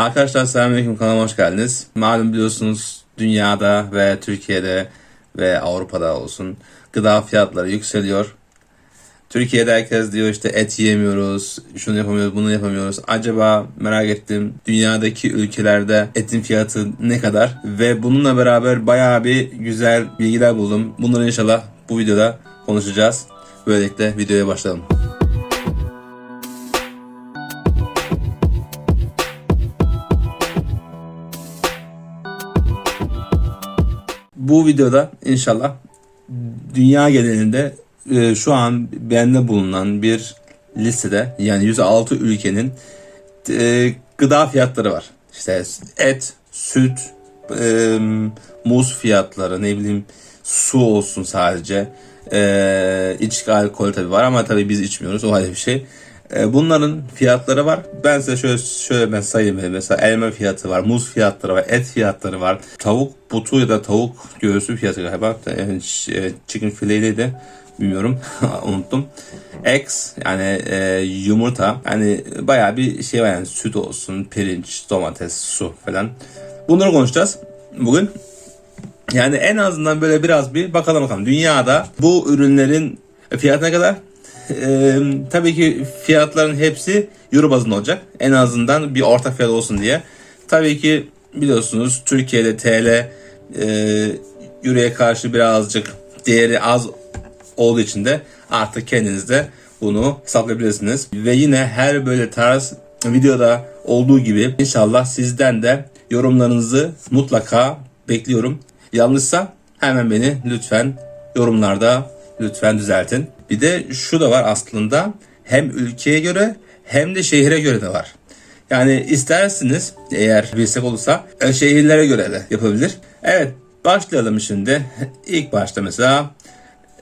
Arkadaşlar selamünaleyküm kanalıma hoş geldiniz. Malum biliyorsunuz dünyada ve Türkiye'de ve Avrupa'da olsun gıda fiyatları yükseliyor. Türkiye'de herkes diyor işte et yiyemiyoruz, şunu yapamıyoruz, bunu yapamıyoruz. Acaba merak ettim dünyadaki ülkelerde etin fiyatı ne kadar? Ve bununla beraber bayağı bir güzel bilgiler buldum. Bunları inşallah bu videoda konuşacağız. Böylelikle videoya başlayalım. Bu videoda inşallah dünya genelinde e, şu an bende bulunan bir listede yani 106 ülkenin e, gıda fiyatları var. İşte et, süt, e, muz fiyatları, ne bileyim su olsun sadece. E, içki alkol tabi var ama tabi biz içmiyoruz o ayrı bir şey. E, bunların fiyatları var. Ben size şöyle şöyle ben sayayım. Mesela elma fiyatı var, muz fiyatları var, et fiyatları var. Tavuk butu ya da tavuk göğsü fiyatı galiba. Ş- chicken fileteydi. Bilmiyorum. Unuttum. Eggs yani e, yumurta. Yani bayağı bir şey var yani süt olsun, pirinç, domates, su falan. Bunları konuşacağız bugün. Yani en azından böyle biraz bir bakalım bakalım. Dünyada bu ürünlerin fiyatı ne kadar? Ee, tabii ki fiyatların hepsi euro bazında olacak. En azından bir ortak fiyat olsun diye. Tabii ki biliyorsunuz Türkiye'de TL e, euroya karşı birazcık değeri az olduğu için de artık kendiniz de bunu hesaplayabilirsiniz. Ve yine her böyle tarz videoda olduğu gibi inşallah sizden de yorumlarınızı mutlaka bekliyorum. Yanlışsa hemen beni lütfen yorumlarda lütfen düzeltin. Bir de şu da var aslında hem ülkeye göre hem de şehire göre de var. Yani isterseniz eğer bilsek olursa e, şehirlere göre de yapabilir. Evet başlayalım şimdi. İlk başta mesela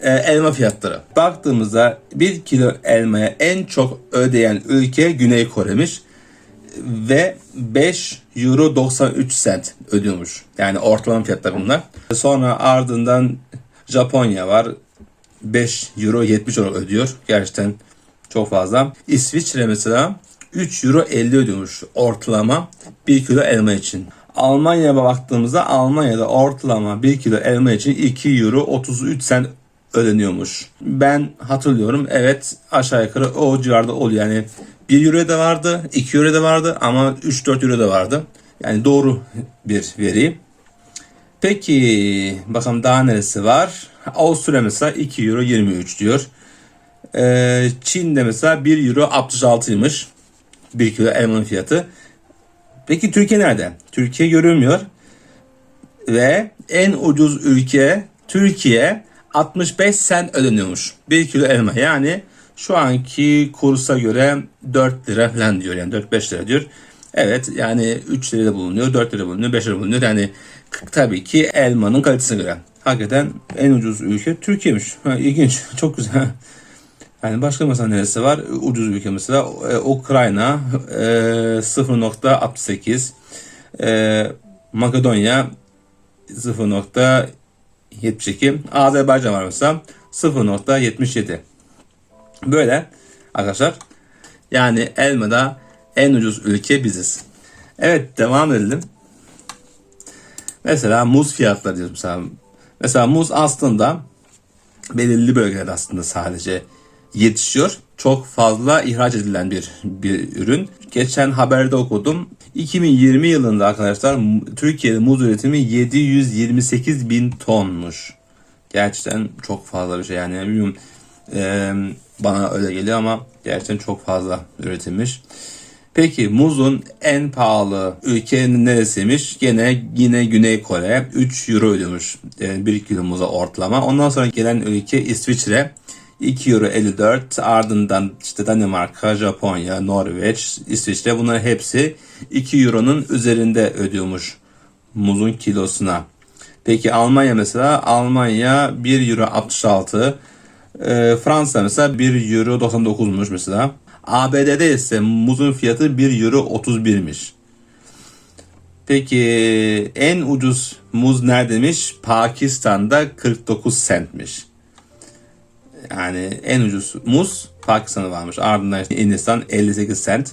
e, elma fiyatları. Baktığımızda 1 kilo elmaya en çok ödeyen ülke Güney Kore'miş ve 5 euro 93 cent ödüyormuş. Yani ortalama fiyatlar bunlar. Sonra ardından Japonya var. 5 euro 70 euro ödüyor. Gerçekten çok fazla. İsviçre mesela 3 euro 50 ödüyormuş ortalama 1 kilo elma için. Almanya'ya baktığımızda Almanya'da ortalama 1 kilo elma için 2 euro 33 cent ödeniyormuş. Ben hatırlıyorum evet aşağı yukarı o civarda oluyor. Yani 1 euro da vardı, 2 euro da vardı ama 3-4 euro da vardı. Yani doğru bir veri. Peki bakalım daha neresi var? Avusturya mesela 2 euro 23 diyor. Ee, Çin'de mesela 1 euro 66'ymış. 1 kilo elmanın fiyatı. Peki Türkiye nerede? Türkiye görünmüyor. Ve en ucuz ülke Türkiye 65 sen ödeniyormuş. 1 kilo elma yani şu anki kursa göre 4 lira falan diyor yani 4-5 lira diyor. Evet yani 3 lira bulunuyor, 4 lira bulunuyor, 5 lira bulunuyor. Yani tabii ki elmanın kalitesine göre. Hakikaten en ucuz ülke Türkiye'miş. Ha, ilginç, çok güzel. Yani başka mesela neresi var? Ucuz ülke mesela e, Ukrayna e, 0.68 e, Makedonya 0.72 Azerbaycan var mesela 0.77 Böyle arkadaşlar. Yani elmada en ucuz ülke biziz. Evet devam edelim. Mesela muz fiyatları diyoruz mesela. Mesela muz aslında belirli bölgelerde aslında sadece yetişiyor. Çok fazla ihraç edilen bir, bir ürün. Geçen haberde okudum. 2020 yılında arkadaşlar Türkiye'de muz üretimi 728 bin tonmuş. Gerçekten çok fazla bir şey yani bilmiyorum eee, bana öyle geliyor ama gerçekten çok fazla üretilmiş. Peki muzun en pahalı ülkenin neresiymiş? Gene yine Güney Kore 3 euro yani 1 kilo muza ortalama. Ondan sonra gelen ülke İsviçre 2 euro 54 ardından işte Danimarka, Japonya, Norveç, İsviçre bunlar hepsi 2 euronun üzerinde ödüyormuş muzun kilosuna. Peki Almanya mesela Almanya 1 euro 66 ee, Fransa mesela 1 euro 99'muş mesela. ABD'de ise muzun fiyatı 1 euro 31'miş. Peki en ucuz muz neredeymiş? Pakistan'da 49 centmiş. Yani en ucuz muz Pakistan'da varmış. Ardından Hindistan 58 cent.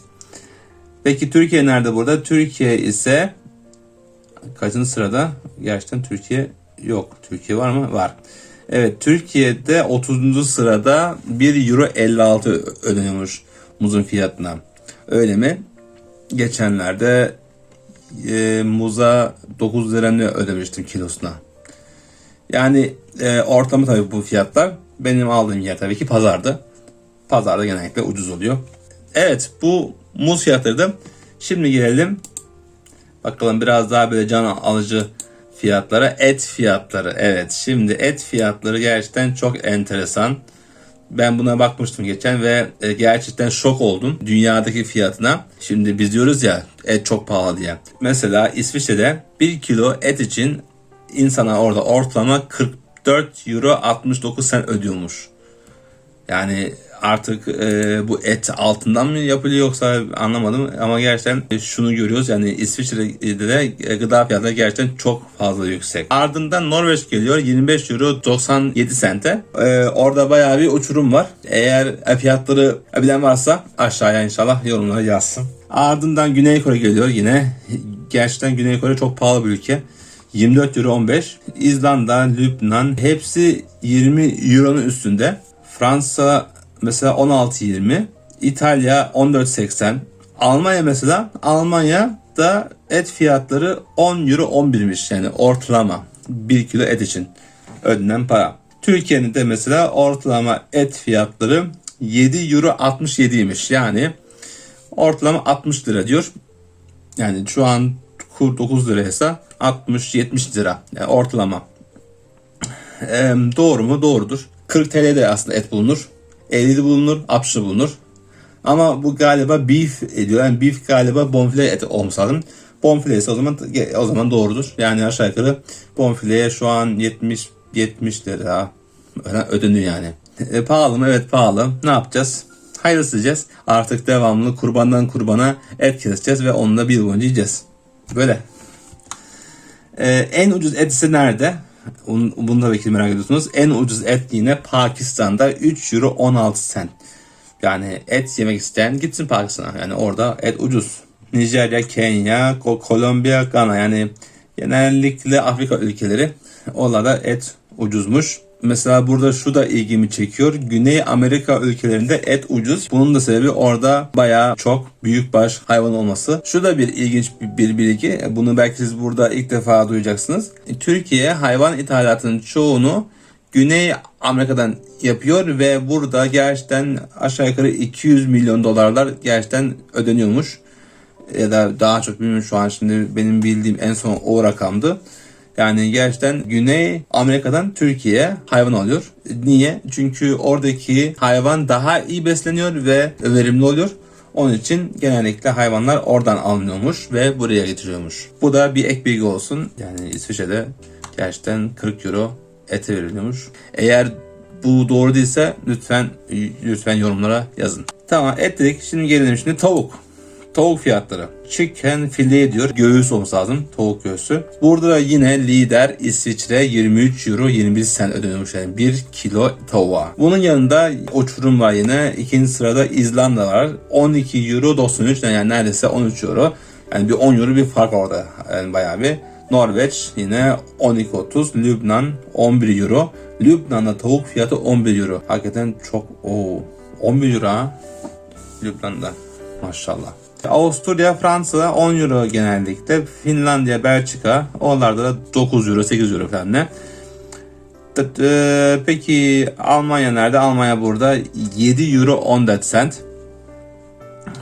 Peki Türkiye nerede burada? Türkiye ise kaçıncı sırada? Gerçekten Türkiye yok. Türkiye var mı? Var. Evet Türkiye'de 30. sırada 1 euro 56 ödeniyormuş muzun fiyatına. Öyle mi? Geçenlerde e, muza 9 lira ne ödemiştim kilosuna. Yani e, ortamı tabii bu fiyatlar. Benim aldığım yer tabii ki pazardı. Pazarda genellikle ucuz oluyor. Evet bu muz fiyatlarıydı. Şimdi gelelim bakalım biraz daha böyle can alıcı fiyatlara. Et fiyatları. Evet şimdi et fiyatları gerçekten çok enteresan. Ben buna bakmıştım geçen ve e, gerçekten şok oldum dünyadaki fiyatına. Şimdi biz diyoruz ya et çok pahalı diye. Mesela İsviçre'de 1 kilo et için insana orada ortalama 44 euro 69 sen ödüyormuş. Yani artık e, bu et altından mı yapılıyor yoksa anlamadım ama gerçekten şunu görüyoruz yani İsviçre'de de gıda fiyatları gerçekten çok fazla yüksek. Ardından Norveç geliyor 25 euro 97 sente. E, orada bayağı bir uçurum var. Eğer fiyatları bilen varsa aşağıya inşallah yorumlara yazsın. Ardından Güney Kore geliyor yine. Gerçekten Güney Kore çok pahalı bir ülke. 24 euro 15. İzlanda, Lübnan hepsi 20 euronun üstünde. Fransa mesela 16.20. İtalya 14.80. Almanya mesela Almanya da et fiyatları 10 euro 11'miş yani ortalama 1 kilo et için ödenen para. Türkiye'nin de mesela ortalama et fiyatları 7 euro 67'ymiş yani ortalama 60 lira diyor. Yani şu an kur 9 liraysa 60-70 lira yani ortalama. Ee, doğru mu? Doğrudur. 40 TL'de aslında et bulunur. 50'de bulunur, 60'da bulunur. Ama bu galiba beef ediyor. Yani beef galiba bonfile et olmuş lazım. Bonfile ise o zaman o zaman doğrudur. Yani aşağı yukarı bonfileye şu an 70 70 lira ödeniyor yani. E, pahalı mı? Evet pahalı. Ne yapacağız? Hayırlısı diyeceğiz. Artık devamlı kurbandan kurbana et keseceğiz ve onu da bir boyunca yiyeceğiz. Böyle. Ee, en ucuz et ise nerede? Bunu da belki merak ediyorsunuz. En ucuz et yine Pakistan'da 3 euro 16 sen. Yani et yemek isteyen gitsin Pakistan'a. Yani orada et ucuz. Nijerya, Kenya, Kolombiya, Gana yani genellikle Afrika ülkeleri. Oralarda et ucuzmuş. Mesela burada şu da ilgimi çekiyor. Güney Amerika ülkelerinde et ucuz. Bunun da sebebi orada bayağı çok büyük baş hayvan olması. Şu da bir ilginç bir bilgi. Bunu belki siz burada ilk defa duyacaksınız. Türkiye hayvan ithalatının çoğunu Güney Amerika'dan yapıyor ve burada gerçekten aşağı yukarı 200 milyon dolarlar gerçekten ödeniyormuş. Ya da daha çok bilmiyorum şu an şimdi benim bildiğim en son o rakamdı. Yani gerçekten Güney Amerika'dan Türkiye'ye hayvan alıyor. Niye? Çünkü oradaki hayvan daha iyi besleniyor ve verimli oluyor. Onun için genellikle hayvanlar oradan alınıyormuş ve buraya getiriyormuş. Bu da bir ek bilgi olsun. Yani İsviçre'de gerçekten 40 euro ete veriliyormuş. Eğer bu doğru değilse lütfen lütfen yorumlara yazın. Tamam et dedik. Şimdi gelelim şimdi tavuk. Tavuk fiyatları. Chicken file diyor. Göğüs olması lazım. Tavuk göğsü. Burada da yine lider İsviçre 23 euro 21 sen ödeniyormuş yani 1 kilo tavuğa. Bunun yanında uçurum var yine. İkinci sırada İzlanda var. 12 euro 93 yani neredeyse 13 euro. Yani bir 10 euro bir fark orada. Yani bayağı bir. Norveç yine 12.30. Lübnan 11 euro. Lübnan'da tavuk fiyatı 11 euro. Hakikaten çok o 11 euro ha. Lübnan'da. Maşallah. Avusturya, Fransa 10 euro genellikle. Finlandiya, Belçika oralarda da 9 euro, 8 euro falan ne. Peki Almanya nerede? Almanya burada 7 euro 14 cent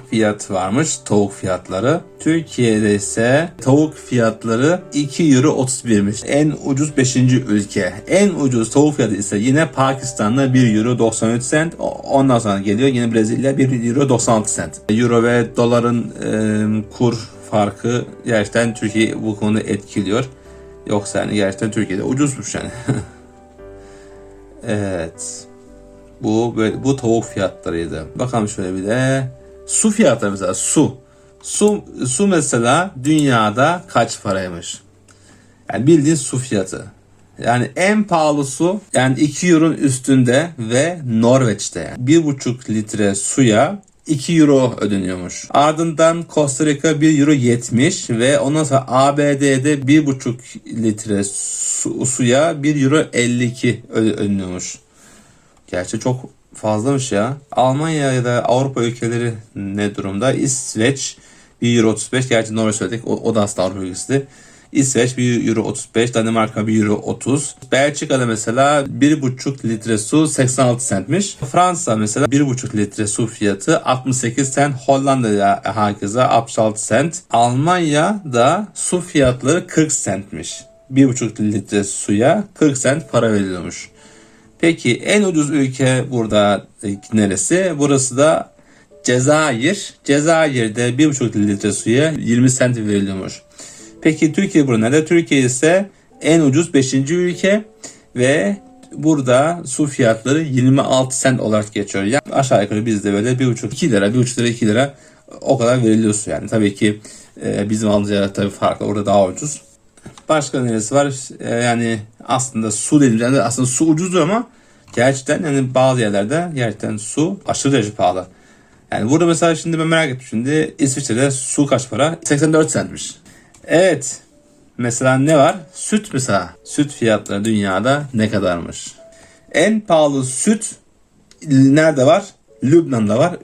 fiyat varmış tavuk fiyatları. Türkiye'de ise tavuk fiyatları 2 euro 31'miş. En ucuz 5. ülke. En ucuz tavuk fiyatı ise yine Pakistan'da 1 euro 93 cent. Ondan sonra geliyor yine Brezilya 1 euro 96 cent. Euro ve doların e, kur farkı gerçekten Türkiye bu konuda etkiliyor. Yoksa yani gerçekten Türkiye'de ucuzmuş yani. evet. Bu bu tavuk fiyatlarıydı. Bakalım şöyle bir de Su fiyatları mesela su. Su, su mesela dünyada kaç paraymış? Yani bildiğin su fiyatı. Yani en pahalı su yani 2 euronun üstünde ve Norveç'te. Yani 1,5 litre suya 2 euro ödeniyormuş. Ardından Costa Rica 1 euro 70 ve ondan sonra ABD'de 1,5 litre su, suya 1 euro 52 öde- ödeniyormuş. Gerçi çok fazlamış ya. Almanya ya da Avrupa ülkeleri ne durumda? İsveç 1 euro 35. Gerçi Norveç söyledik. O, o da aslında Avrupa ülkesi. İsveç 1 euro 35. Danimarka 1 euro 30. Belçika'da mesela 1,5 litre su 86 centmiş. Fransa mesela 1,5 litre su fiyatı 68 cent. Hollanda'da herkese 66 cent. Almanya'da su fiyatları 40 centmiş. 1,5 litre suya 40 cent para veriliyormuş. Peki en ucuz ülke burada e, neresi? Burası da Cezayir. Cezayir'de 1,5 litre suya 20 cent veriliyormuş. Peki Türkiye burada nerede? Türkiye ise en ucuz 5. ülke ve burada su fiyatları 26 cent olarak geçiyor. Yani aşağı yukarı bizde böyle 1,5 2 lira, 1,5 lira 2 lira o kadar veriliyor su yani. Tabii ki e, bizim alacağımız tabii farklı. Orada daha ucuz. Başka neresi var? E, yani aslında su dediğimiz yani aslında su ucuzdur ama gerçekten yani bazı yerlerde gerçekten su aşırı derece pahalı. Yani burada mesela şimdi ben merak ettim şimdi İsviçre'de su kaç para? 84 centmiş. Evet. Mesela ne var? Süt mesela. Süt fiyatları dünyada ne kadarmış? En pahalı süt nerede var? Lübnan'da var.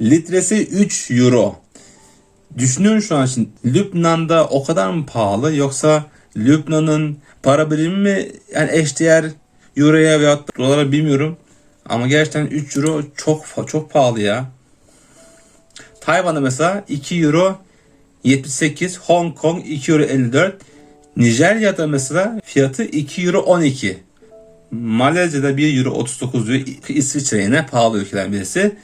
Litresi 3 euro. Düşünüyorum şu an şimdi Lübnan'da o kadar mı pahalı yoksa Lübnan'ın para birimi mi yani eşdeğer euroya veya dolara bilmiyorum. Ama gerçekten 3 euro çok çok pahalı ya. Tayvan'da mesela 2 euro 78, Hong Kong 2 euro 54, Nijerya'da mesela fiyatı 2 euro 12. Malezya'da 1 euro 39 diyor. İsviçre yine pahalı ülkelerden birisi.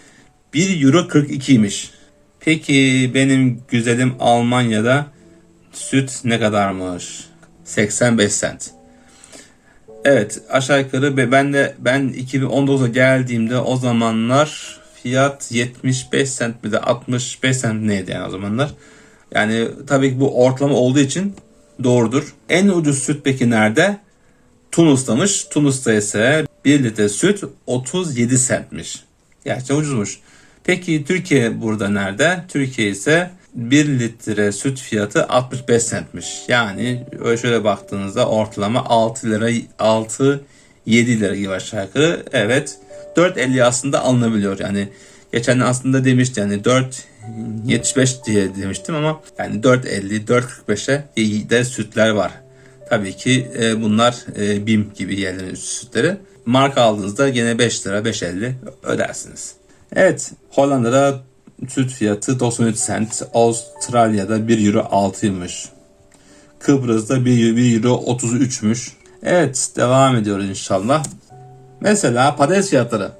1 euro 42'ymiş. Peki benim güzelim Almanya'da süt ne kadarmış? 85 cent. Evet aşağı yukarı be- ben de ben 2019'a geldiğimde o zamanlar fiyat 75 cent mi de 65 cent neydi yani o zamanlar. Yani tabii ki bu ortalama olduğu için doğrudur. En ucuz süt peki nerede? Tunus'tamış. Tunus'ta ise 1 litre süt 37 centmiş. Gerçekten ucuzmuş. Peki Türkiye burada nerede? Türkiye ise 1 litre süt fiyatı 65 centmiş. Yani öyle şöyle baktığınızda ortalama 6 lira 6 7 lira gibi aşağı yukarı. Evet 4.50 aslında alınabiliyor. Yani geçen aslında demişti yani 4 75 diye demiştim ama yani 4.50 4.45'e de sütler var. Tabii ki e, bunlar e, BİM gibi yerlerin sütleri. Marka aldığınızda gene 5 lira 5.50 ödersiniz. Evet Hollanda'da süt fiyatı 93 cent. Avustralya'da 1 euro 6'ymış. Kıbrıs'ta 1 1 euro 33'müş. Evet devam ediyoruz inşallah. Mesela patates fiyatları.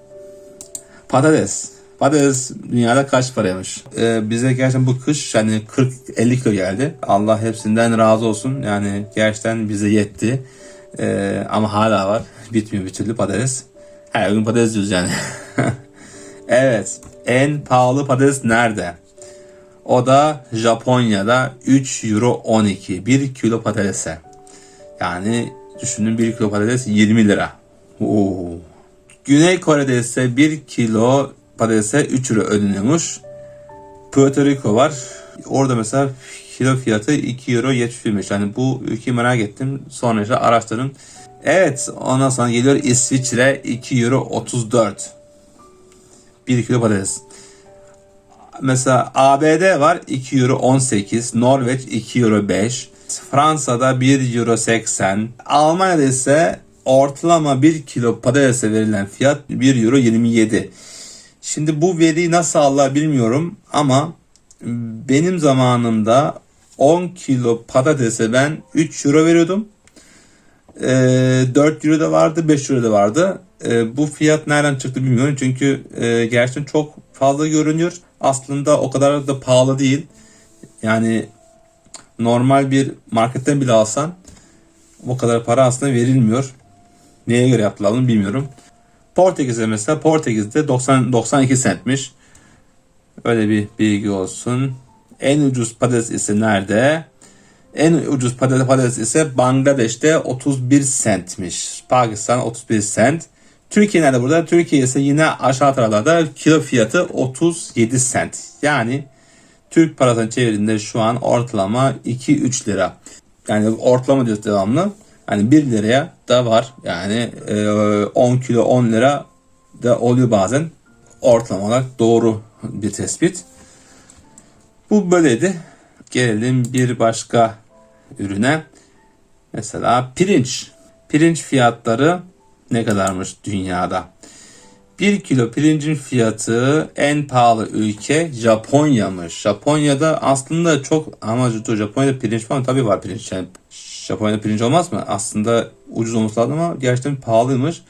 Patates. Patates dünyada kaç paraymış? Ee, bize gerçekten bu kış yani 40-50 kilo geldi. Allah hepsinden razı olsun. Yani gerçekten bize yetti. Ee, ama hala var. Bitmiyor bir türlü patates. Her gün patates yiyoruz yani. evet. En pahalı patates nerede? O da Japonya'da 3 euro 12. 1 kilo patatese. Yani düşünün 1 kilo patates 20 lira. Oo. Güney Kore'de ise 1 kilo patatese 3 euro ödeniyormuş. Puerto Rico var. Orada mesela kilo fiyatı 2 euro 71'miş. Yani bu ülkeyi merak ettim. Sonra işte araştırdım. Evet ondan sonra geliyor İsviçre 2 euro 34. 1 kilo patates. Mesela ABD var 2 euro 18. Norveç 2 euro 5. Fransa'da 1 euro 80. Almanya'da ise ortalama 1 kilo patatese verilen fiyat 1 euro 27. Şimdi bu veriyi nasıl alır bilmiyorum ama benim zamanımda 10 kilo patatese ben 3 euro veriyordum. Ee, 4 euro da vardı, 5 euro da vardı. Ee, bu fiyat nereden çıktı bilmiyorum çünkü e, gerçekten çok fazla görünüyor. Aslında o kadar da pahalı değil. Yani normal bir marketten bile alsan o kadar para aslında verilmiyor. Neye göre yaptılar bunu bilmiyorum. Portekiz'de mesela Portekiz'de 90 92 centmiş. Öyle bir bilgi olsun. En ucuz patates ise nerede? En ucuz patates, patates ise Bangladeş'te 31 centmiş. Pakistan 31 cent. Türkiye nerede burada? Türkiye ise yine aşağı taraflarda kilo fiyatı 37 sent. Yani Türk parasına çevirdiğinde şu an ortalama 2-3 lira. Yani ortalama diyoruz devamlı. Hani 1 liraya da var. Yani e, 10 kilo 10 lira da oluyor bazen. Ortalama olarak doğru bir tespit. Bu böyleydi. Gelelim bir başka ürüne. Mesela pirinç. Pirinç fiyatları ne kadarmış dünyada? 1 kilo pirincin fiyatı en pahalı ülke Japonya'mış. Japonya'da aslında çok amacı Japonya'da pirinç var mı? Tabii var pirinç. Yani Japonya'da pirinç olmaz mı? Aslında ucuz olması lazım ama gerçekten pahalıymış.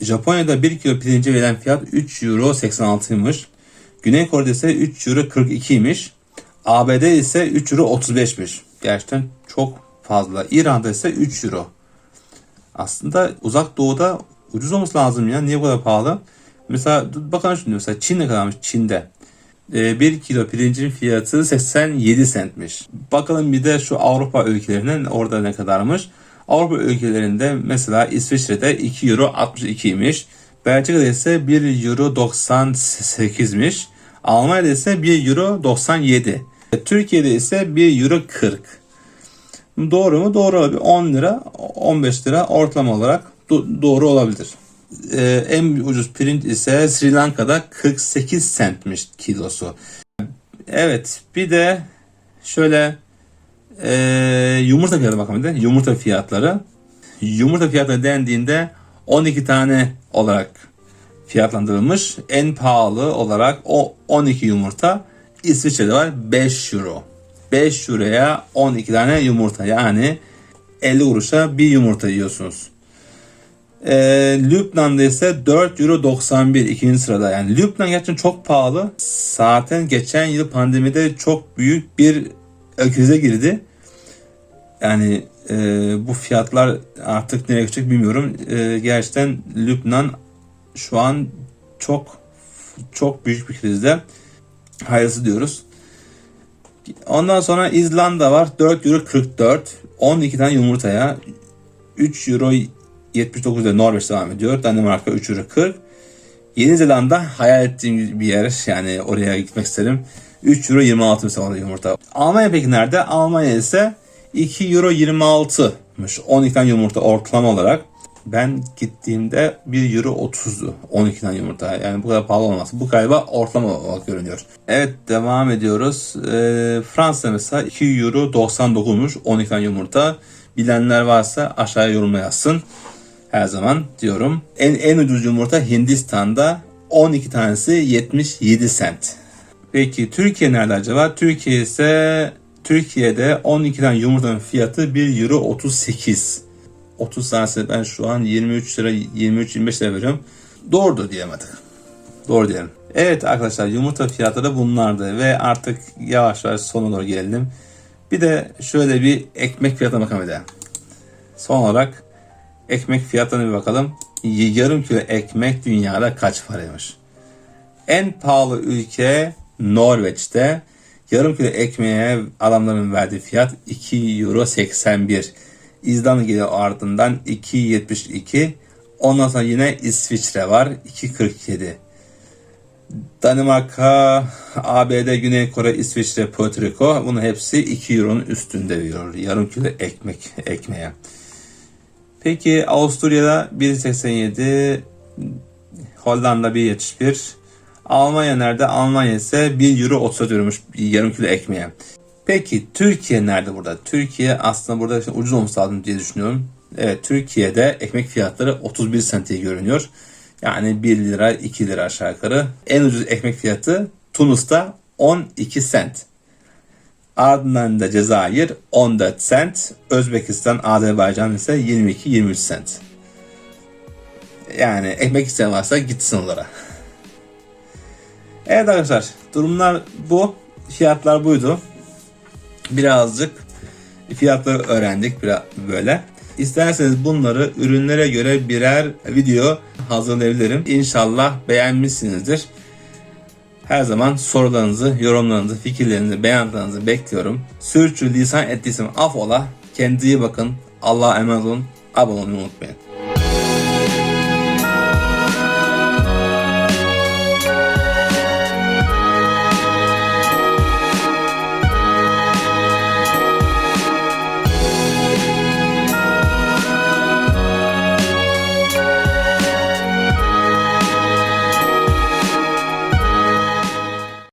Japonya'da 1 kilo pirince verilen fiyat 3 euro 86'ymış. Güney Kore'de ise 3 euro 42'ymiş. ABD ise 3 euro 35'miş. Gerçekten çok fazla. İran'da ise 3 euro. Aslında uzak doğuda ucuz olması lazım ya. Niye bu kadar pahalı? Mesela bakalım şimdi mesela Çin ne kadarmış Çin'de. 1 kilo pirincin fiyatı 87 centmiş. Bakalım bir de şu Avrupa ülkelerinin orada ne kadarmış. Avrupa ülkelerinde mesela İsviçre'de 2 euro 62'ymiş. Belçika'da ise 1 euro 98'miş. Almanya'da ise 1 euro 97. Türkiye'de ise 1 euro 40. Doğru mu? Doğru olabilir. 10 lira 15 lira ortalama olarak do- doğru olabilir. Ee, en ucuz pirinç ise Sri Lanka'da 48 centmiş kilosu. Evet bir de şöyle e, yumurta fiyatı bakalım bir de. Yumurta fiyatları. Yumurta fiyatı dendiğinde 12 tane olarak fiyatlandırılmış. En pahalı olarak o 12 yumurta İsviçre'de var 5 euro. 5 euroya 12 tane yumurta yani 50 kuruşa bir yumurta yiyorsunuz. Ee, Lübnan'da ise 4 euro 91 ikinci sırada. Yani Lübnan gerçekten çok pahalı. Zaten geçen yıl pandemide çok büyük bir krize girdi. Yani e, bu fiyatlar artık nereye gidecek bilmiyorum. E, gerçekten Lübnan şu an çok çok büyük bir krizde. Hayırlısı diyoruz. Ondan sonra İzlanda var. 4 euro 44. 12 tane yumurtaya 3 euro 79'da Norveç devam ediyor. Danimarka 3 euro 40. Yeni Zelanda hayal ettiğim bir yer. Yani oraya gitmek isterim. 3 euro 26 mesela yumurta. Almanya peki nerede? Almanya ise 2 euro 26'mış. 12 tane yumurta ortalama olarak. Ben gittiğimde 1 euro 30'du 12 tane yumurta. Yani bu kadar pahalı olmaz. Bu galiba ortalama olarak görünüyor. Evet devam ediyoruz. Ee, Fransa mesela 2 euro 99'muş 12 tane yumurta. Bilenler varsa aşağıya yorumla yazsın. Her zaman diyorum. En, en ucuz yumurta Hindistan'da 12 tanesi 77 cent. Peki Türkiye nerede acaba? Türkiye ise Türkiye'de 12 tane yumurtanın fiyatı 1 euro 38. 30 tanesi ben şu an 23 lira 23-25 lira veriyorum. Doğrudur diyemedik. Doğru diyelim. Evet arkadaşlar yumurta fiyatları da bunlardı ve artık yavaş yavaş sona doğru gelelim. Bir de şöyle bir ekmek fiyatına bakalım de. Son olarak ekmek fiyatına bir bakalım. Yarım kilo ekmek dünyada kaç paraymış? En pahalı ülke Norveç'te. Yarım kilo ekmeğe adamların verdiği fiyat 2 euro 81. İzlanda geliyor ardından 2.72. Ondan sonra yine İsviçre var 2.47. Danimarka, ABD, Güney Kore, İsviçre, Puerto Rico bunun hepsi 2 euronun üstünde veriyor. Yarım kilo ekmek ekmeğe. Peki Avusturya'da 1.87, Hollanda 1.71, Almanya nerede? Almanya ise 1 euro 34 euromuş yarım kilo ekmeğe. Peki Türkiye nerede burada? Türkiye aslında burada işte ucuz olması lazım diye düşünüyorum. Evet Türkiye'de ekmek fiyatları 31 sent diye görünüyor. Yani 1 lira 2 lira aşağı yukarı. En ucuz ekmek fiyatı Tunus'ta 12 sent. Ardından da Cezayir 14 sent. Özbekistan, Azerbaycan ise 22-23 sent. Yani ekmek isteyen varsa gitsin onlara. Evet arkadaşlar durumlar bu. Fiyatlar buydu. Birazcık fiyatları öğrendik biraz böyle. İsterseniz bunları ürünlere göre birer video hazırlayabilirim. İnşallah beğenmişsinizdir. Her zaman sorularınızı, yorumlarınızı, fikirlerinizi, beyanlarınızı bekliyorum. Sürçü lisan ettiysem af ola. Kendinize iyi bakın. Allah'a emanet olun. Abone olmayı unutmayın.